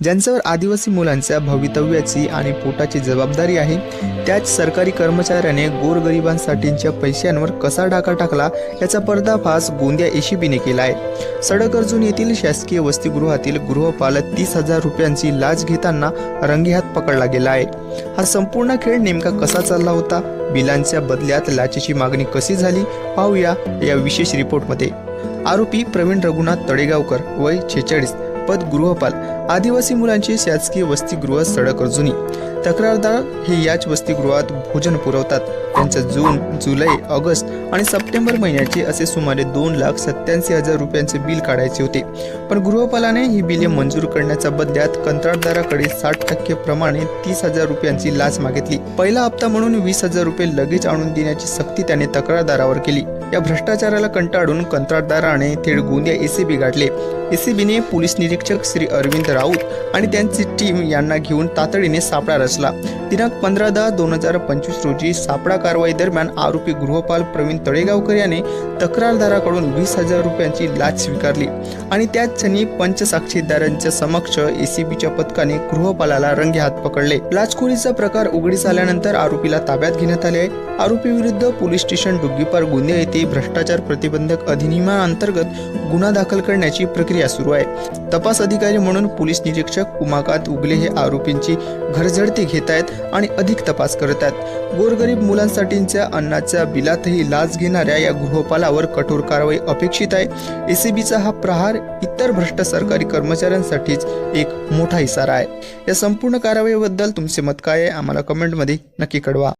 ज्यांच्यावर आदिवासी मुलांच्या भवितव्याची आणि पोटाची जबाबदारी आहे त्याच सरकारी कर्मचाऱ्याने गोरगरिबांसाठीच्या पैशांवर कसा डाका टाकला याचा पर्दाफाश गोंदिया एशीबीने केला आहे सडक अर्जुन येथील शासकीय वसतिगृहातील गृहपाल तीस हजार रुपयांची लाच घेताना रंगेहात पकडला गेला आहे हा संपूर्ण खेळ नेमका कसा चालला होता? बिलांच्या बदल्यात लाचेची मागणी कशी झाली? पाहूया या विशेष रिपोर्टमध्ये. आरोपी प्रवीण रघुनाथ तळेगावकर वय छेचाळीस पद गृहपाल. आदिवासी मुलांची शासकीय वसतिगृह सडक अर्जुनी तक्रारदार हे याच वसतिगृहात भोजन पुरवतात. त्यांच्या जून जुलै ऑगस्ट आणि सप्टेंबर महिन्याचे असे सुमारे दोन लाख सत्याऐंशी हजार रुपयांचे बिल काढायचे होते. पण गृहपालाने ही बिले मंजूर करण्याच्या बदल्यात कंत्राटदाराकडे साठ टक्के प्रमाणे तीस हजार रुपयांची लाच मागितली. पहिला हप्ता म्हणून वीस हजार रुपये लगेच आणून देण्याची सक्ती त्याने तक्रारदारावर केली. या भ्रष्टाचाराला कंटाळून कंत्राटदाराने थेट गोंदिया एसीबी गाठले. एसीबीने पोलीस निरीक्षक श्री अरविंद राऊत आणि त्यांची टीम यांना घेऊन तातडीने सापळा रचला. दिनांक पंधरा दहा दोन हजार पंचवीस रोजी सापळा कारवाई दरम्यान आरोपी गृहपाल प्रवीण तळेगावकर याने तक्रारदाराकडून वीस हजार रुपयांची लाच स्वीकारली. आणि त्याच क्षणी पंचसाक्षीदारांच्या समक्ष एसीबीच्या पथकाने गृहपालाला रंगे हात पकडले. लाचखोरीचा प्रकार उघडीस आल्यानंतर आरोपीला ताब्यात घेण्यात आले आहे. आरोपी विरुद्ध पोलीस स्टेशन डुग्गीपार गोंदिया येथे भ्रष्टाचार प्रतिबंधक अधिनियमाअंतर्गत गुन्हा दाखल करण्याची प्रक्रिया सुरू आहे. तपास अधिकारी म्हणून पोलीस निरीक्षक उमाकांत उगले हे आरोपींची घरझडती घेत आहेत आणि अधिक तपास करत आहेत गोरगरीब मुलांसाठीच्या अन्नाच्या बिलातही लाच घेणाऱ्या या गृहपालावर कठोर कारवाई अपेक्षित आहे. एसीबीचा हा प्रहार इतर भ्रष्ट सरकारी कर्मचाऱ्यांसाठीच एक मोठा इशारा आहे. या संपूर्ण कारवाईबद्दल तुमचे मत काय आहे? आम्हाला कमेंटमध्ये नक्की कळवा.